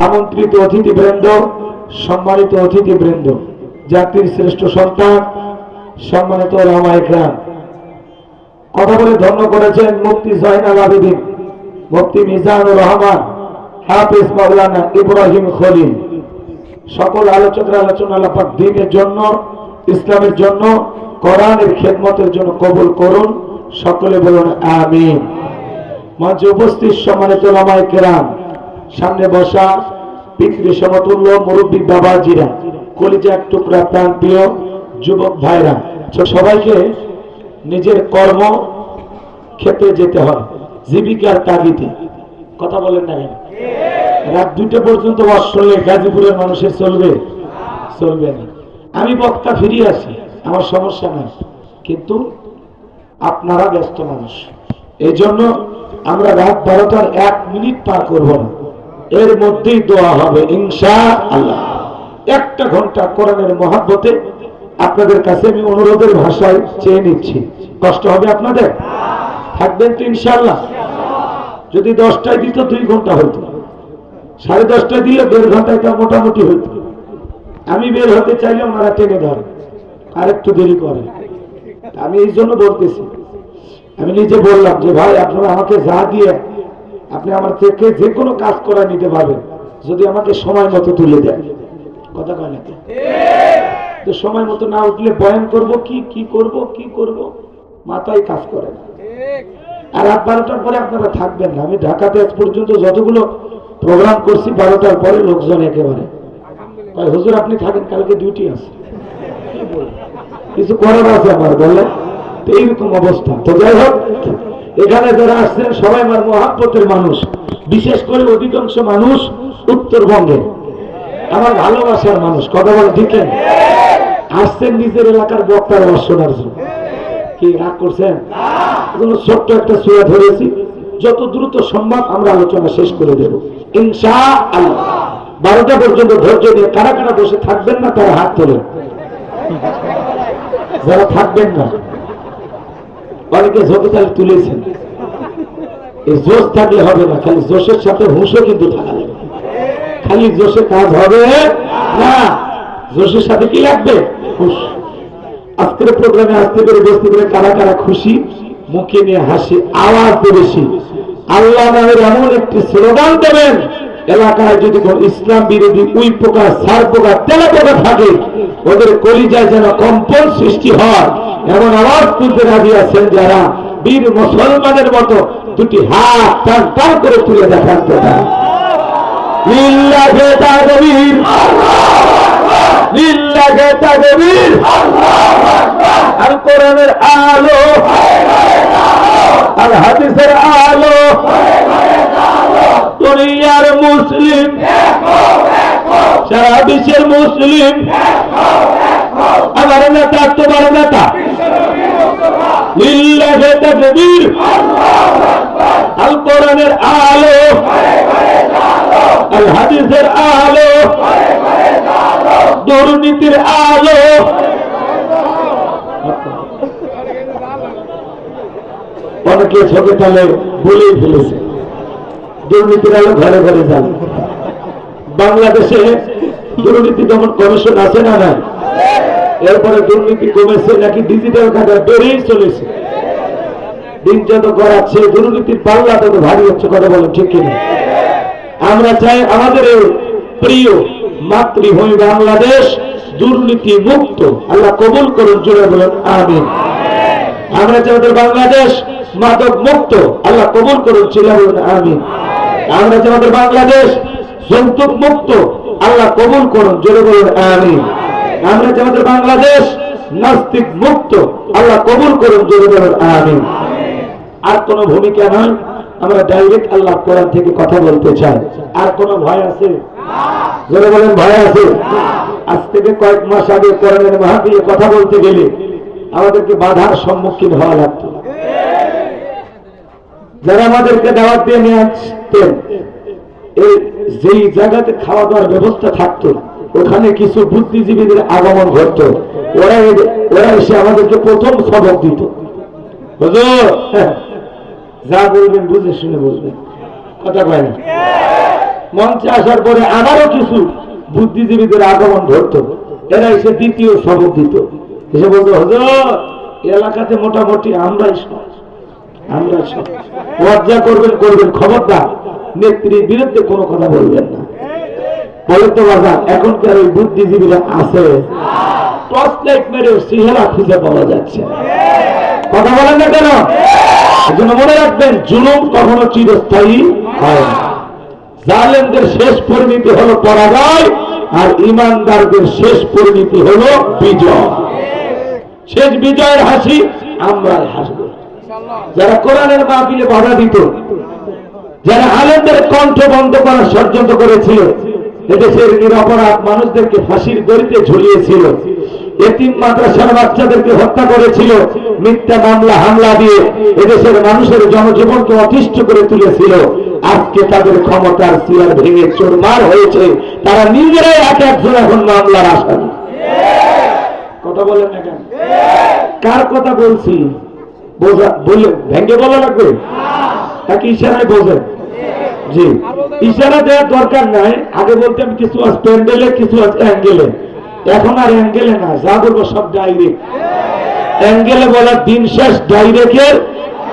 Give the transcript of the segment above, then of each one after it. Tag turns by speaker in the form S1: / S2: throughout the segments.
S1: আমন্ত্রিত অতিথিবৃন্দ, সম্মানিত অতিথিবৃন্দ, জাতির শ্রেষ্ঠ সন্তান, সম্মানিত রামায়করাম কথা বলে ধন্য করেছেন মুফতি জয়নাল আবেদিন, মুফতি মিজানুর রহমান, হাফিজ মাওলানা ইব্রাহিম খলিল। সকল আলোচকের আলোচনা আলাপাক দিনের জন্য, ইসলামের জন্য, কোরআনের খেদমতের জন্য কবুল করুন। সকলে বলুন আমিন। মঞ্চে উপস্থিত সম্মানিত লামায় কেরাম সামনে বসা পিতৃ সমতুল্য মুরব্বী বাবাজিরা, কলিজা এক টুকরা প্রাণ প্রিয় যুবক ভাইরা, সবাইকে নিজের কর্ম ক্ষেত্রে যেতে হয়, জীবিকার তাগিদে। কথা বলেন না কেন? রাত দুটো পর্যন্ত অশ্রয়ে গাজীপুরের মানুষের চলবে? চলবে না। আমি বক্তা ফিরিয়ে আসি, আমার সমস্যা নাই। কিন্তু আপনারা ব্যস্ত মানুষ। এই জন্য আমরা রাত বারোটার এক মিনিট পার করব না। এর মধ্যেই দোয়া হবে ইনশা আল্লাহ একটা ঘণ্টা কোরআনের মহাব্বতে আপনাদের কাছে আমি অনুরোধের ভাষায় চেয়ে নিচ্ছি। কষ্ট হবে আপনাদের? থাকবেন তো ইনশাল্লাহ যদি দশটায় দিত, দুই ঘণ্টা হইতো। সাড়ে দশটায় দিলে দেড় ঘণ্টা এটা মোটামুটি হইতো। আমি বের হতে চাইলে ওনারা টেনে ধরে। আর একটু দেরি করে। আমি এই জন্য বলতেছি। আমি নিজে বললাম যে, ভাই, আপনারা আমাকে যা দিয়ে আপনি আমার থেকে যে কোনো কাজ করা নিতে পারবেন, যদি আমাকে সময় মতো তুলে দেন। কথা কয় নাকি তো? সময় মতো না উঠলে বয়ান করব কি কি করব কি করব? মাথায় কাজ করে না। আর রাত বারোটার পরে আপনারা থাকবেন না। আমি ঢাকাতে আজ পর্যন্ত যতগুলো প্রোগ্রাম করছি, বারোটার পরে লোকজন একেবারে। হুজুর, আপনি থাকেন, কালকে ডিউটি আছে। কিছু করার আছে আমার বললেন তো এইরকম অবস্থা। তো যাই হোক এখানে যারা আসছেন, সবাই আমার মহাব্বতের মানুষ। বিশেষ করে অধিকাংশ মানুষ উত্তরবঙ্গে। আমার ভালোবাসার মানুষ, কথা বলে ঠিকেন আসছেন নিজের এলাকার বক্তার আওয়াজ জন্য কি রাগ করছেন? ছোট্ট একটা সুরা ধরেছি। যত দ্রুত সম্ভব আমরা আলোচনা শেষ করে দেব। ইনশা আল্লাহ বারোটা পর্যন্ত ধৈর্য নিয়ে কারা কারা বসে থাকবেন না, তারা হাত তোলেন। যারা থাকবেন না অনেকে ঝোঁকে তুলেছেন। এই জোশ থাকলে হবে না, খালি জোশের সাথে হুঁশও কিন্তু থাকা লাগবে খালি জোশে কাজ হবে না। জোশের সাথে কি লাগবে? হুঁশ। আজকের প্রোগ্রামে আসতে পেরে বসতে পেরে কারা কারা খুশি, মুখে নিয়ে হাসি, আওয়াজ বেশি। আল্লাহ নামের এমন একটি স্লোগান দেবেন, এলাকায় যদি কোন ইসলাম বিরোধী উই পোকা, সার পোকা, তেলা পোকা থাকে, ওদের কলিজায় যেন কম্পন সৃষ্টি হয়। এমন আওয়াজ তুলতে রাজি আছেন যারা বীর মুসলমানের মতো দুটি হাত টান টান করে তুলে দেখান আর কোরআনের আলো। আর হাদিসের আলো। দুনিয়ার মুসলিম। সারা বিশ্বের মুসলিম। আমার নেতা, তোমার নেতা। আল আলো। আল হাদিসের আলো। দুর্নীতির আলো। অনেকে ছোকে তালে বলেই ফেলেছে। দুর্নীতির আলো ঘরে ঘরে যান বাংলাদেশে দুর্নীতি দমন কমিশন আছে না না এরপরে দুর্নীতি কমেছে নাকি ডিজিটাল কাটা বেড়েই চলেছে? দিন যত গড়াচ্ছে দুর্নীতির পাল্লা তত ভারী হচ্ছে, কথা বলো ঠিক কিনা? আমরা চাই আমাদের প্রিয় মাতৃভূমি বাংলাদেশ দুর্নীতি মুক্ত। আল্লাহ কবুল করুন জুড়ে বলেন, আমিন। আমরা চাই আমাদের বাংলাদেশ মাদক মুক্ত। আল্লাহ কবুল করুন জুড়ে বলেন, আমিন। আমরা চাই আমাদের বাংলাদেশ যৌতুক মুক্ত। আল্লাহ কবুল করুন জুড়ে বলেন, আমিন। আমরা আমাদের বাংলাদেশ নাস্তিক মুক্ত আল্লাহ কবুল করুন বলেন আমিন। আর কোনো ভূমিকা নয় আমরা ডাইরেক্ট আল্লাহ কোরআন থেকে কথা বলতে চাই। আর কোনো ভয় আছে? জোরে বলেন ভয় আছে? আজ থেকে কয়েক মাস আগে কোরআনের মাহাবিলে কথা বলতে গেলে আমাদেরকে বাধার সম্মুখীন হওয়া লাগতো। যারা আমাদেরকে দাওয়াত দিয়ে নিয়ে আসতেন এই যেই জায়গাতে খাওয়া দাওয়ার ব্যবস্থা থাকতো ওখানে কিছু বুদ্ধিজীবীদের আগমন ঘটতো। ওরা ওরা এসে আমাদেরকে প্রথম সবক দিত। যা বলবেন বুঝে শুনে বলবেন। কথা কয় না। মঞ্চে আসার পরে আবারও কিছু বুদ্ধিজীবীদের আগমন ধরত এরা এসে দ্বিতীয় সবক দিত। এসে বলতো হজর এলাকাতে মোটামুটি আমরাই সব আমরা সব লজ্জা করবেন করবেন খবরদার। নেত্রীর বিরুদ্ধে কোনো কথা বলবেন না। বলে তো এখনকার ওই বুদ্ধিজীবীরা আছে। পাওয়া যাচ্ছে। জালেমদের শেষ পরিণতি হলো পরাজয়, আর ইমানদারদের শেষ পরিণতি হলো বিজয়। শেষ বিজয়ের হাসি, আমরা হাসবো যারা কোরআনের মাহফিলে বাধা দিত, যারা আলেমদের কণ্ঠ বন্ধ করার ষড়যন্ত্র করেছিল এদেশের নিরপরাধ মানুষদেরকে ফাঁসির দড়িতে ঝুলিয়েছিল। এতিম মাদ্রাসার বাচ্চাদেরকে হত্যা করেছিল। মিথ্যা মামলা, হামলা দিয়ে এদেশের মানুষের জনজীবনকে অতিষ্ঠ করে তুলেছিল। আজকে তাদের ক্ষমতার চেয়ার ভেঙে চোরমার হয়েছে। তারা নিজেরাই এক একজন এখন মামলার আসামি। কথা বলেন না কেন? কার কথা বলছি বোঝা বললেন। ভেঙ্গে বলা লাগবে? নাকি ইশারায় বোঝেন? জি। ইশারা দেওয়ার দরকার নাই। আগে বলতেন কিছু আছে প্যান্ডেলে, কিছু আছে অ্যাঙ্গেলে। এখন আর অ্যাঙ্গেলে না, যা বলব সব ডাইরেক্ট অ্যাঙ্গেলে বলার দিন শেষ ডাইরেক্টের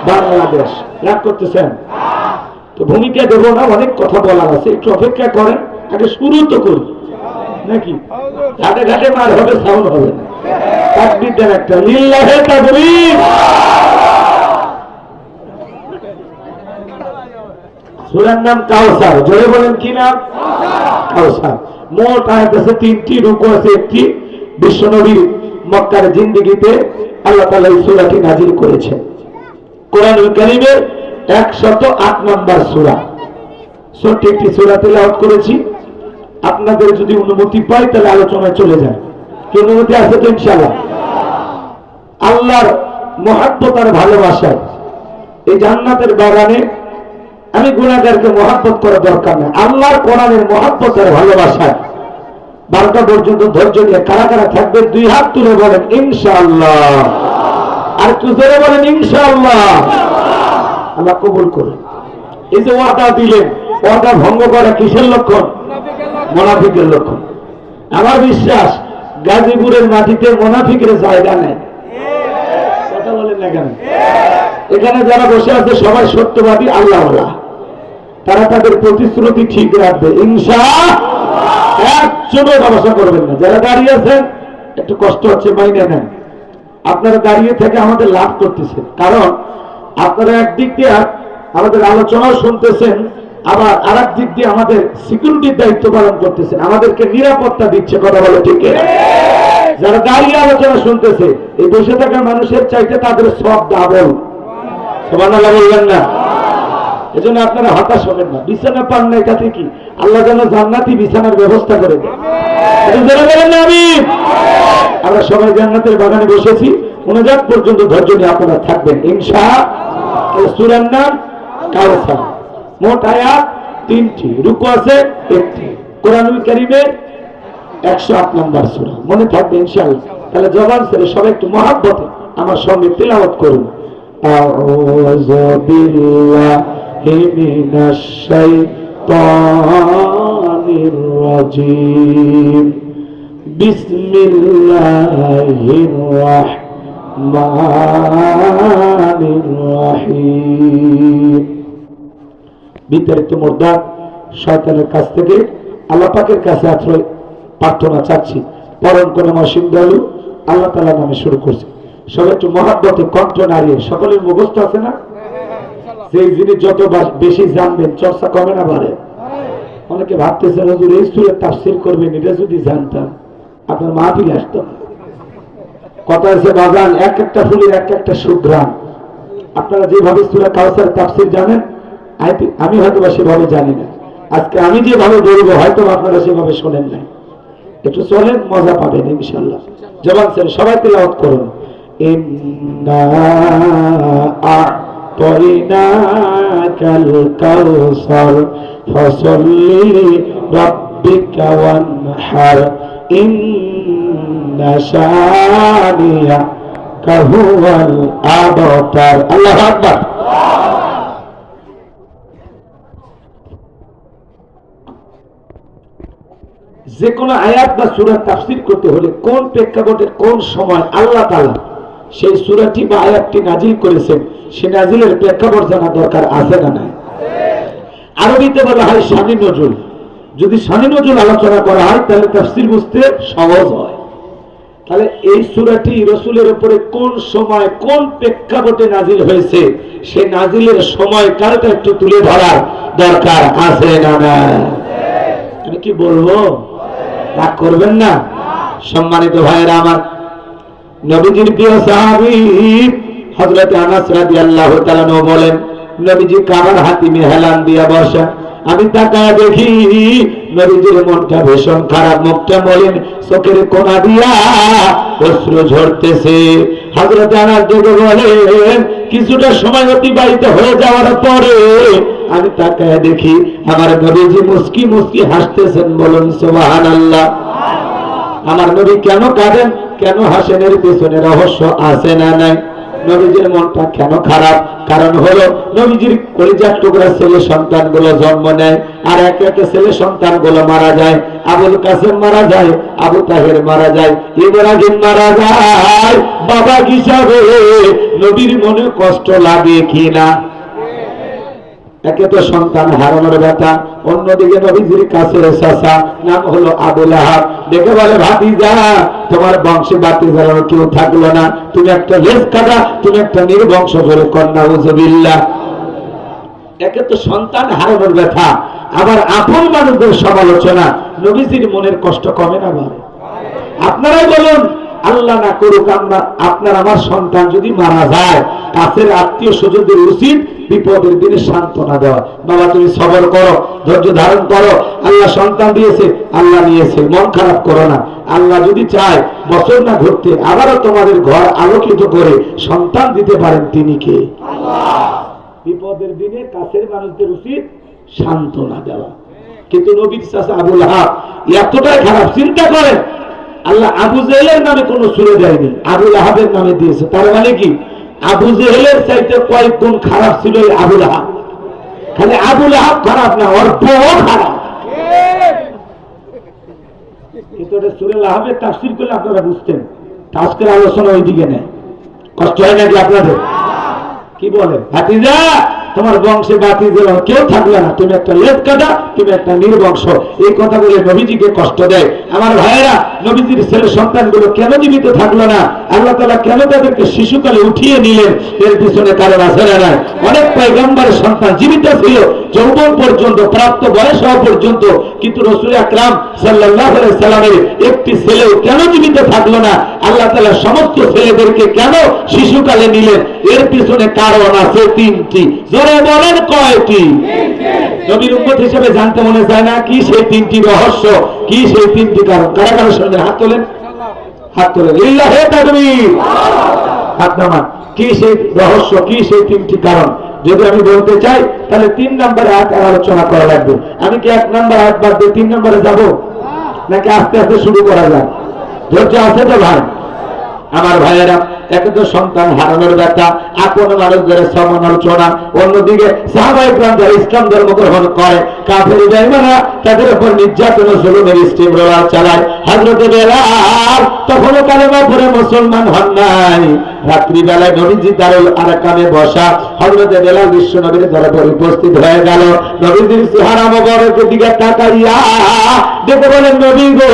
S1: বাংলাদেশ। রাগ করতেছেন? তো ভূমিকা দেবো না, অনেক কথা বলার আছে। একটু অপেক্ষা করেন, আগে শুরু তো করি। নাকি? ঘাটে ঘাটে মার হবে সাউন্ড হবে না। তাকবির দেন একটা। লিল্লাহে সূরার নাম কাউসার। জোরে বলেন কি নাম? কাউসার। মোট আয়াত আছে তিনটি রুকু আছে একটি বিশ্বনবীর মক্কার জিন্দিগিতে আল্লাহ তালা এই সূরাটি নাজিল করেছেন। কোরআনুল কারীমের 108 নম্বর সূরা। ছোট্ট একটি সূরা তেলাওয়াত করেছি। আপনাদের যদি অনুমতি পাই তাহলে আলোচনায় চলে যায় কি অনুমতি আছে তো ইনশাআল্লাহ? আল্লাহর মহাব্বত আর ভালোবাসায় এই জান্নাতের বাগানে আমি গুণাগারকে মহাব্বত করা দরকার নেই। আল্লাহর কোরআনের মহাব্বত আর ভালোবাসায় বারোটা পর্যন্ত ধৈর্য নিয়ে কারা কারা থাকবে দুই হাত তুলে বলেন, ইনশাআল্লাহ। আর একটু জোরে বলেন, ইনশাআল্লাহ। আল্লাহ কবুল করুন। এই যে ওয়াদা দিলেন, ওয়াদা ভঙ্গ করা কিসের লক্ষণ? মোনাফিকের লক্ষণ। আমার বিশ্বাস, গাজীপুরের মাটিতে মোনাফিকের জায়গা নেই। কথা বলেন না কেন? এখানে যারা বসে আছে, সবাই সত্যবাদী আল্লাহ আল্লাহ তারা তাদের প্রতিশ্রুতি ঠিক রাখবে ইনশা একজনও ব্যবসা করবেন না। যারা দাঁড়িয়ে আছেন, একটু কষ্ট হচ্ছে, মাইনে নেন। আপনারা দাঁড়িয়ে থেকে আমাদের লাভ করতেছেন। কারণ আপনারা একদিক দিয়ে আমাদের আলোচনাও শুনতেছেন, আবার আর দিক দিয়ে আমাদের সিকিউরিটির দায়িত্ব পালন করতেছেন। আমাদেরকে নিরাপত্তা দিচ্ছে, কথা বলে ঠিক যারা দাঁড়িয়ে আলোচনা শুনতেছে, এই বসে থাকা মানুষের চাইতে তাদের সব ডাবল সবার না? এজন্য আপনারা হতাশ হবেন না বিছানা পান না এটা কি আল্লাহ যেন জান্নাতি বিছানার ব্যবস্থা করে দেন এটা যারা বলেন না আমি আমরা সবাই জান্নাতের বাগানে বসেছি মনোজাত পর্যন্ত ধৈর্য নিয়ে আপনারা থাকবেন ইনশা সুরার নাম কাউসার মোট আয়াত তিনটি রুকু আছে একটি কোরআনুল কারিমের একশো আট নম্বর সুরা মনে থাকবে ইনশাআল্লাহ তাহলে জবান ছেড়ে সবাই একটু মহাব্বতে আমার সঙ্গে তেলাওয়াত করুন أعوذ بالله من الشيطان الرجيم بسم الله الرحمن الرحيم বিতাড়িত মোর্দান শয়তানের কাছ থেকে আল্লাহ পাকের কাছে আশ্রয় প্রার্থনা চাচ্ছি পরম করে মসিম দলু আল্লাহ তালা নামে শুরু করছি সবাই একটু মহাব্বতে কণ্ঠ নাড়িয়ে সকলের মুখস্থ আছে না সেই জিনিস যত বেশি জানবেন, চর্চা কমে না বাড়ে। অনেকে ভাবতেছেন, হুজুর, এই করবেন এটা যদি জানতাম, আপনার আসতাম কথা আছে বাগান, এক একটা ফুলের এক একটা সুগ্রাম আপনারা যেভাবে সুরা কাউসার জানেন আমি হয়তো বা সেভাবে জানি না। আজকে আমি যেভাবে বলব হয়তো আপনারা সেভাবে শোনেন নাই। একটু চলেন মজা পাবেন ইনশাল্লাহ জবান ছেড়ে সবাই তেলাওয়াত করুন। ইন্না হুয়াল আবতার আল্লাহু আকবার। যে কোনো আয়াত বা সুরার তাফসির করতে হলে কোন প্রেক্ষাপটে কোন সময় আল্লাহ তাআলা সেই সুরাটি বা আয়াতটি নাজিল করেছেন, সে নাজিলের প্রেক্ষাপট জানা দরকার আছে না নাই? আরবিতে বলা হয় শানি নজরুল যদি শানি নজরুল আলোচনা করা হয়, তাহলে তাফসির বুঝতে সহজ হয়। তাহলে এই সুরাটি রসুলের উপরে কোন সময় কোন প্রেক্ষাপটে নাজিল হয়েছে, সে নাজিলের সময় কারটা একটু তুলে ধরার দরকার আছে না না আমি কি বলব? রাগ করবেন না? সম্মানিত ভাইয়েরা আমার নবীজির প্রিয় সাহাবী হযরত আনাস রাদিয়াল্লাহু তাআলা বলেন, নবীজি কাবার হাতিমে হেলান দিয়া বসা আমি তাকায় দেখি নবীজির মনটা ভীষণ খারাপ, মুখটা বলেন চোখের কোনা দিয়া অশ্রু ঝরতেছে। হযরত আনাস দেখে বলেন, কিছুটা সময় অতিবাহিত হয়ে যাওয়ার পরে আমি তাকায় দেখি আমার নবীজি মুস্কি মুস্কি হাসতেছেন বলুন আল্লাহ আমার নবী কেন কাঁদেন? কেন হাসেন এর পেছনে রহস্য আছে না নাই? নবীজির মনটা কেন খারাপ? কারণ হলো, নবীজির কলিজার টুকরা ছেলে সন্তানগুলো জন্ম নেয়, আর এক একে ছেলে সন্তানগুলো মারা যায়। আবুল কাসেম মারা যায়, আবু তাহের মারা যায়, ইব্রাহিম মারা যায়। বাবা হিসাবে নবীর মনে কষ্ট লাগে কিনা একে তো সন্তান হারানোর ব্যথা অন্যদিকে নবীজির কাছে চাচা নাম হলো আবুল আহাব। দেখে বলে, ভাতিজা, তোমার বংশে বাতি জ্বালানো কেউ থাকল না। তুমি একটা লেস কাটা তুমি একটা নির্বংশ করে কন্যা উজবিল্লা একে তো সন্তান হারানোর ব্যথা আবার আপন মানুষদের সমালোচনা, নবীজির মনের কষ্ট কমে না বাড়ে। আপনারাই বলুন, আল্লাহ না করুক আমরা, আপনার আমার সন্তান যদি মারা যায়, কাছের আত্মীয় স্বজনদের উচিত বিপদের দিনে সান্ত্বনা দেওয়া। বাবা তুমি সবর করো ধৈর্য ধারণ করো। আল্লাহ সন্তান দিয়েছে আল্লাহ নিয়েছে। মন খারাপ করো না। আল্লাহ যদি চায় বছর না ঘুরতে আবারও তোমাদের ঘর আলোকিত করে সন্তান দিতে পারেন তিনি কে? বিপদের দিনে কাছের মানুষদের উচিত সান্ত্বনা দেওয়া। কিন্তু নবীর চাষা আবুল হাব এতটাই খারাপ চিন্তা করেন আল্লাহ আবু জেহেলের নামে কোন সুরে দেয়নি আবুল আহাবের নামে দিয়েছে। তার মানে কি? আবু জেহেলের চাইতে কয়েক গুণ খারাপ ছিল এই আবুল আহাব খালি আবুল আহাব খারাপ না, ওর বউ খারাপ। কিন্তু এটা সুরেল আহাবের তাফসির করলে আপনারা বুঝতেন। আজকের আলোচনা ওইদিকে নেই। কষ্ট হয় নাকি আপনাদের? কি বলে ভাতিজা! তোমার বংশে বাতি দিল কেউ থাকবে না। তুমি একটা লেজ কাটা তুমি একটা নির্বংশ। এই কথা বলে নবীজিকে কষ্ট দেয়। আমার ভাইয়েরা, নবীজির ছেলে সন্তানগুলো কেন জীবিত থাকল না? আল্লাহ তালা কেন তাদেরকে শিশুকালে উঠিয়ে নিলেন? এর পিছনে কারণ আছে না অনেক পয়গম্বরের সন্তান জীবিত ছিল, যৌবন পর্যন্ত, প্রাপ্ত বয়স হওয়া পর্যন্ত। কিন্তু রসুল আকরাম সাল্লাহ সাল্লামের একটি ছেলেও কেন জীবিত থাকল না? আল্লাহ তালা সমস্ত ছেলেদেরকে কেন শিশুকালে নিলেন? এর পিছনে কারণ আছে তিনটি। জোরে বলেন কয়টি নবীর উম্মত হিসেবে জানতে মনে যায় না কি সেই তিনটি রহস্য, কি সেই তিনটি কারণ। কারা কারোর সঙ্গে হাত তোলেন? হাত তোলেন। ইল্লাহ হে তাকবীর। হাত নামান। কি সেই রহস্য, কি সেই তিনটি কারণ? যদি আমি বলতে চাই, তাহলে তিন নম্বরে হাত আলোচনা করা লাগবে। আমি কি এক নম্বর হাত বাদ দিয়ে তিন নম্বরে যাব? নাকি আস্তে আস্তে শুরু করা যায় ধৈর্য আছে তো ভাই? আমার ভাইয়েরা একে তো সন্তান হারানোর ব্যথা, আপন মানুষদের সমালোচনা অন্যদিকে সাহাবাই যারা ইসলাম ধর্ম গ্রহণ করে। কাফের জাইমানা তাদের উপর নির্যাতন জুলুমের স্টিম রোলার চালায়। হাজরতে বেলাল তখনও কালেমা পরে মুসলমান হন নাই। রাত্রিবেলায় নবীজি দারুল আরাকামে বসা হজরতে বেলাল বিশ্ব নবীর দরবার উপস্থিত হয়ে গেল। নবীজির চেহারা মোবারকের দিকে তাকাইয়া দেখে বলেন, নবী গো,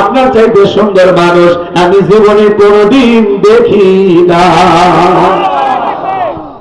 S1: আপনার চাইতে সুন্দর মানুষ আমি জীবনে কোনোদিন দেখি না।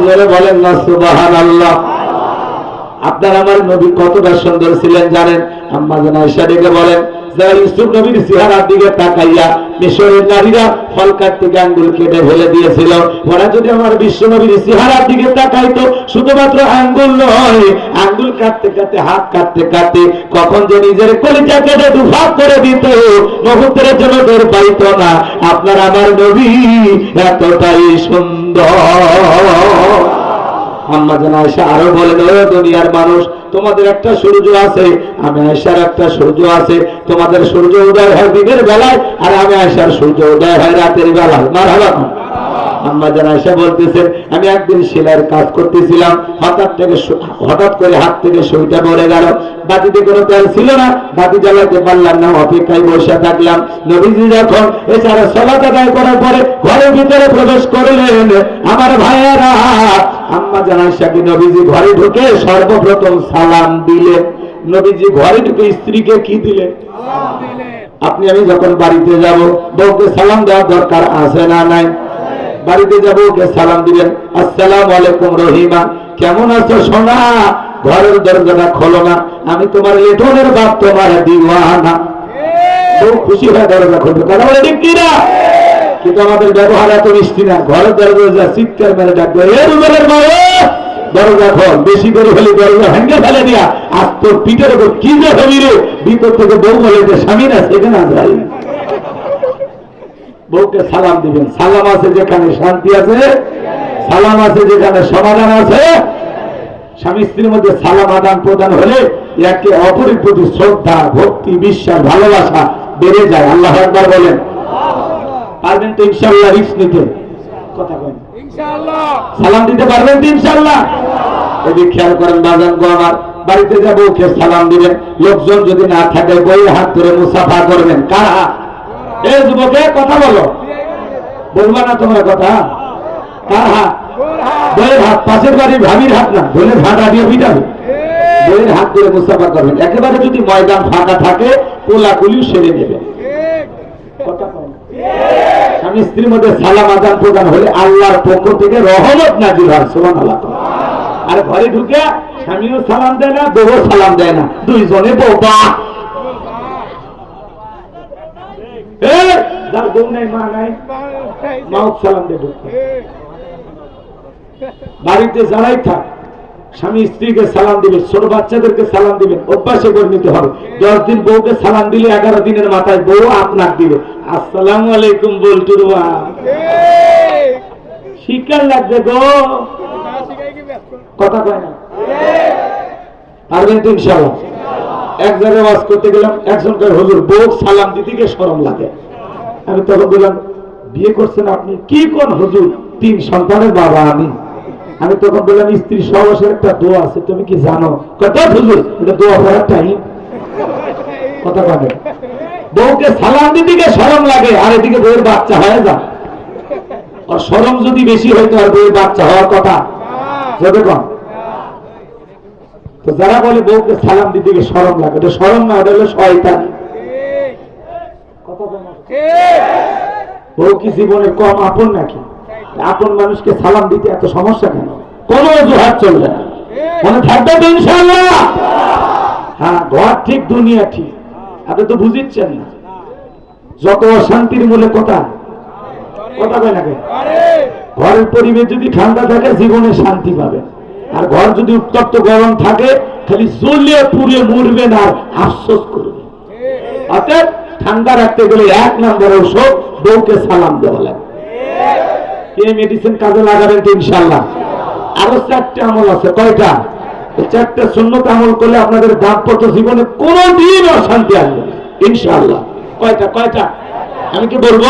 S1: জোরে বলেন না সুবাহান আল্লাহ আপনার আমার নবী কতটা সুন্দর ছিলেন জানেন? আম্মা জানা ডেকে বলেন যারা ইউসুফ নবীর চেহারার দিকে তাকাইয়া মিশরের নারীরা আঙ্গুল কেটে ফেলে দিয়েছিল। ওরা যদি আমার বিশ্ব নবীর চেহারার দিকে তাকাইতো, শুধুমাত্র আঙ্গুল নয়, আঙ্গুল কাটতে কাটতে, হাত কাটতে কাটতে কখন যে নিজের কলিজা কেটে দুভাগ করে দিত, মুহূর্তের জন্য টের পাইতো না। আপনার আমার নবী এতটাই সুন্দর। আরও বলেন ও দুনিয়ার মানুষ, তোমাদের একটা সূর্য আছে, আমি আয়সার একটা সূর্য আছে, তোমাদের সূর্য উদয় হয় দিনের বেলায়, আর আমি আয়সার সূর্য উদয় হয় রাতের বেলায়। মারহাবা। আম্মা জান আয়েশা বলতেছেন আমি একদিন সেলাইয়ের কাজ করতেছিলাম হঠাৎ থেকে হঠাৎ করে হাত থেকে সুইটা পড়ে গেল। বাতিতে কোনো তেল ছিল না বাতি জ্বালাতে পারলাম না অপেক্ষায় বসে থাকলাম। নবীজি যখন এছাড়া সলাত আদায় করার পরে ঘরের ভিতরে প্রবেশ করলেন আমার ভাইয়েরা আম্মা জানাইশাকে নবীজি ঘরে ঢুকে সর্বপ্রথম সালাম দিলেন। নবীজি ঘরে ঢুকে স্ত্রীকে কি দিলেন। আপনি আমি যখন বাড়িতে যাব বউকে সালাম দেওয়ার দরকার আছে না নাই? বাড়িতে যাব ওকে সালাম দিবেন আসসালাম আলাইকুম রহিমা, কেমন আছো সোনা? ঘরের দরজাটা খোলো না, আমি তোমার লেটনের বাপ, তোমার দিওয়ানা। বউ খুশি হয়ে দরজা খুলবে। কথা বলে ঠিক কিনা? কিন্তু আমাদের ব্যবহার এত মিষ্টি না। ঘরের দরজা চিৎকার মেরে ডাকবে, এ রুবেলের মায়ে দরজা খোল, বেশি করে হলে দরজা ভেঙে ফেলে দিয়া, আজ তোর পিঠের উপর কি যে হবি রে? ভিতর থেকে বউ বলে যে স্বামী না সেখানে আজরাইল? বউকে সালাম দিবেন। সালাম আছে যেখানে শান্তি আছে সালাম আছে যেখানে সমাধান আছে। স্বামী স্ত্রীর মধ্যে সালাম আদান প্রদান হলে একে অপরের প্রতি শ্রদ্ধা ভক্তি বিশ্বাস ভালোবাসা বেড়ে যায়। আল্লাহ একবার বলেন। পারবেন তো ইনশাল্লাহ রিক্স নিতে? কথা বলেন সালাম দিতে পারবেন তো ইনশাল্লাহ যদি খেয়াল করেন বাজান গো আমার বাড়িতে যাব ওকে সালাম দিবেন। লোকজন যদি না থাকে বই হাত ধরে মুসাফা করবেন। কার? এ যুবকে কথা বলো। বলবা না তোমরা কথা। কার হাত? বইয়ের হাত, পাশের বাড়ির ভাবির হাত না বলে ভাটা দিয়ে পিটাবে বইয়ের হাত ধরে মুসাফা করবেন। একেবারে যদি ময়দান ফাঁকা থাকে, কোলাকুলি সেরে নেবে। না। স্বামী স্ত্রীর মধ্যে সালাম আদান প্রদান হলে আল্লাহর পক্ষ থেকে রহমত নাজির হয় সোমান আল্লাহ আর ঘরে ঢুকে স্বামীও সালাম দেয় না, বউও সালাম দেয় না। দুইজনে বৌবা এ, যার বউ মা নাই, মাও সালাম দেবে। বাড়িতে যারাই থাক, স্বামী স্ত্রীকে সালাম দিবে, ছোট বাচ্চাদেরকে সালাম দিবেন অভ্যাসে করে নিতে হবে। দশ দিন বউকে সালাম দিলে এগারো দিনের মাথায় বউ আপনার দিবে। আসসালামু আলাইকুম বলটুর মা শিকার লাগবে গো। কথা কয় না? পারবেন তো ইনশাআল্লাহ? এক জায়গায় ওয়াজ করতে গেলাম, একজন কয়, হুজুর বউ সালাম দিতে গিয়ে শরম লাগে। আমি তখন বললাম, বিয়ে করছেন আপনি? কি কোন হুজুর? তিন সন্তানের বাবা আমি। আমি তখন বললাম, স্ত্রী সহবাসের একটা দোয়া আছে, তুমি কি জানো? কত হুজুর? এটা দোয়া পড়ার টাইম কথা কবে বউকে সালাম গিয়ে শরম লাগে, আর এদিকে বউয়ের বাচ্চা হয়ে যা আর শরম যদি বেশি হয় তো আর বউয়ের বাচ্চা হওয়ার কথা। যত কম তো যারা বলে বউকে সালাম গিয়ে শরম লাগে, এটা শরম না ওটা হলো শয়তান। কথা কি জীবনে কম আপন নাকি? আপন মানুষকে সালাম দিতে এত সমস্যা কেন? কোন অজুহাত চলবে না। মনে থাকবে তো ইনশাল্লাহ হ্যাঁ ঘর ঠিক, দুনিয়া ঠিক। আপনি তো বুঝিচ্ছেন না। যত অশান্তির মূলে কথা। কথা ঘরের পরিবেশ যদি ঠান্ডা থাকে, জীবনে শান্তি পাবে। আর ঘর যদি উত্তপ্ত গরম থাকে, খালি জ্বলিয়ে পুড়ে মরবেন আর আফসোস করবেন অতএব ঠান্ডা রাখতে গেলে এক নম্বর ঔষধ বউকে সালাম দেওয়া লাগে। এই মেডিসিন কাজে লাগাবেন তো ইনশাল্লাহ আরও চারটে আমল আছে, কয়টা? চারটে শূন্যতা আমল করলে আপনাদের দাম্পত্য জীবনে কোনোদিন অশান্তি আসবে ইনশাল্লাহ কয়টা কয়টা? আমি কি বলব?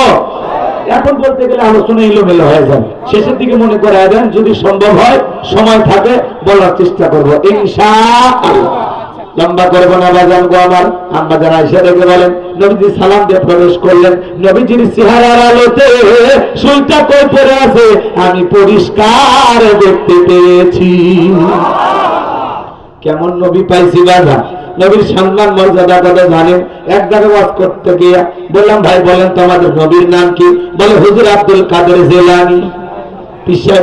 S1: এখন বলতে গেলে আলোচনা এলোমেলো হয়ে যাবে। শেষের দিকে মনে করে দেন, যদি সম্ভব হয়, সময় থাকে, বলার চেষ্টা করব, ইনশাআল্লাহ। লম্বা করব না বাজান গো আমার। আম্মা যারা এসে রেখে বলেন, নবীজি সালাম দিয়ে প্রবেশ করলেন। নবীজির চেহারার আলোতে সুলটা কই পড়ে আছে? আমি পরিষ্কার দেখতে পেয়েছি। কেমন নবী পাইছি বাজা নবীর সম্মান, মর্যাদা কথা জানেন? এক জায়গায় ওয়াজ করতে গিয়ে বললাম, ভাই, বলেন তো আমাদের নবীর নাম কি? বলে, হুজুর আব্দুল কাদের জেলানি। পারে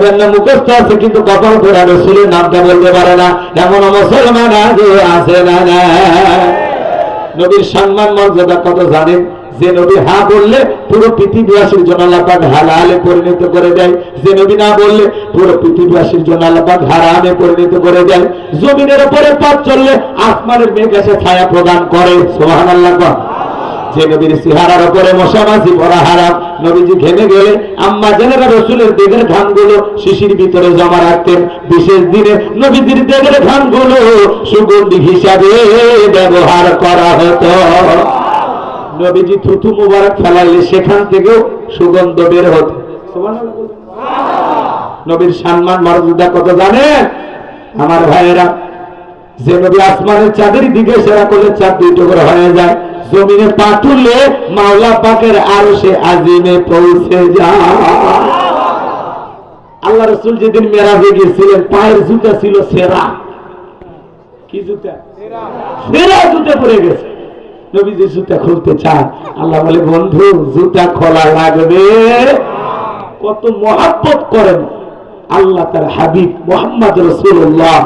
S1: পৃথিবীবাসীর জন্য হালালে পরিণত করে দেয়। যে নবী না বললে পুরো পৃথিবীবাসীর জন্য হারামে পরিণত করে দেয়। জমিনের উপরে পথ চললে আসমানের মেঘ এসে ছায়া প্রদান করে। সোহান যে নবীর সিহারার উপরে মশামাছি পরা হারাম, নবীজি ঘেমে গেলে আম্মা জেনেরা রসুলের দেহের ঘামগুলো শিশির ভিতরে জমা রাখতেন। বিশেষ দিনে নবীজির দেহের ঘামগুলো সুগন্ধি হিসাবে ব্যবহার করা হতো। নবীজি থুথু মুবারক ফেলাইলে সেখান থেকেও সুগন্ধ বের হতো। নবীর সম্মান মর্যাদা কত জানেন? আমার ভাইয়েরা যে নবী আসমানের চাঁদের দিকে সেরা করলে চাঁদ দুই টুকরো হয়ে যায়। জমিনে পা তুললে মাওলা পাকের আরও সে আজিমে পৌঁছে যায়। আল্লাহ রসুল যেদিন মেরাজে গিয়েছিলেন, পায়ের জুতা ছিল সেরা। কি জুতা? সেরা জুতা পরে গেছে। নবীজি জুতা খুলতে চান, আল্লাহ বলে, বন্ধু, জুতা খোলা লাগবে। কত মহাব্বত করেন। আল্লাহ তার হাবিব মোহাম্মদ রসুল্লাহ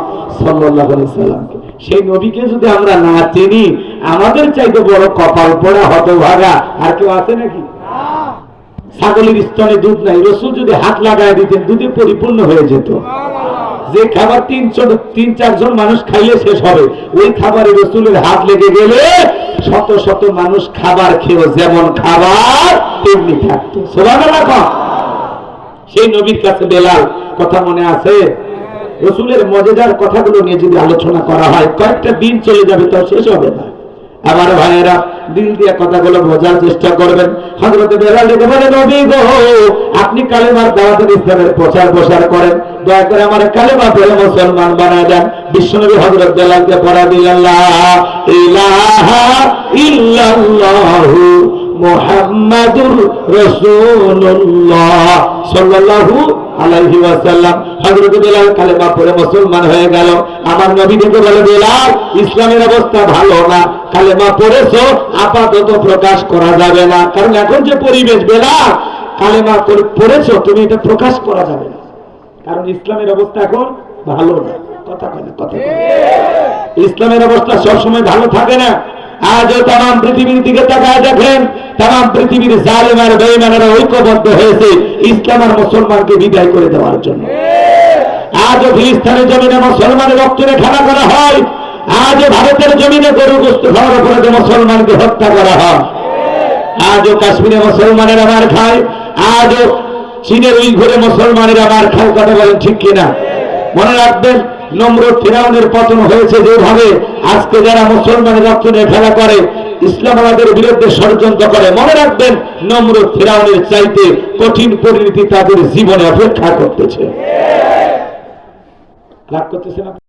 S1: সাল্লাহ সাল্লামকে। সেই নবীকে যদি আমরা না চিনি, আমাদের চাইতে বড় কপাল পড়া হতভাগা আর কেউ আছে নাকি? ছাগলের স্তনে দুধ নাই, রসুল যদি হাত লাগায় দিতেন, দুধে পরিপূর্ণ হয়ে যেত। যে খাবার তিন তিন চারজন মানুষ খাইলে শেষ হবে। ওই খাবারে রসুলের হাত লেগে গেলে শত শত মানুষ খাবার খেয়েও যেমন খাবার, তেমনি থাকতো। সোভাগ সেই নবীর কাছে বেলাল কথা মনে আছে? রসুলের মজাদার কথাগুলো নিয়ে যদি আলোচনা করা হয়, কয়েকটা দিন চলে যাবে তো শেষ হবে না। আমার ভাইয়েরা, দিল দিয়ে কথাগুলো বোঝার চেষ্টা করবেন। আপনি কালেমার দাওয়াতের ইসলামের প্রচার প্রসার করেন। দয়া করে আমার কালেমা পড়ে মুসলমান বানায় দেন। বিশ্বনবী হজরত বেলালকে পড়া দিলেন মুহাম্মাদুর রাসূলুল্লাহ। সাল্লাল্লাহু আলাইহি ওয়াসাল্লাম হযরত বেলাল কালেমা পড়ে মুসলমান হয়ে গেল। আমার নবী ডেকে বলে, বেলাল, ইসলামের অবস্থা ভালো না। কালেমা পড়েছো, আপাতত প্রকাশ করা যাবে না। কারণ এখন যে পরিবেশ, বেলাল কালেমা পড়েছো, তুমি এটা প্রকাশ করা যাবে না। কারণ ইসলামের অবস্থা এখন ভালো না। কথা কয় কথা ইসলামের অবস্থা সবসময় ভালো থাকে না। আজও তাম পৃথিবীর দিকে তাকায় দেখেন তাম পৃথিবীর জালেম আর বেইমানেরা ঐক্যবদ্ধ হয়েছে ইসলাম আর মুসলমানকে বিদায় করে দেওয়ার জন্য। আজও ফিলিস্তানের জমিনে মুসলমানের রক্তরে খানা করা হয়, আজও ভারতের জমিনে গরু গোস্ত খাওয়ার অপরাধে মুসলমানকে হত্যা করা হয়। আজও কাশ্মীরে মুসলমানেরা মার খায়, আজও চীনের ঘরে মুসলমানেরা মার খায়, কথা বলেন ঠিক কিনা? মনে রাখবেন নম্রত ফিরাউনের পতন হয়েছে যেভাবে আজকে যারা মুসলমানের রক্ত নিয়ে খেলা করে ইসলাম আমাদের বিরুদ্ধে ষড়যন্ত্র করে, মনে রাখবেন, নম্র ফিরাউনের চাইতে কঠিন পরিণতি তাদের জীবনে অপেক্ষা করতেছে। রাগ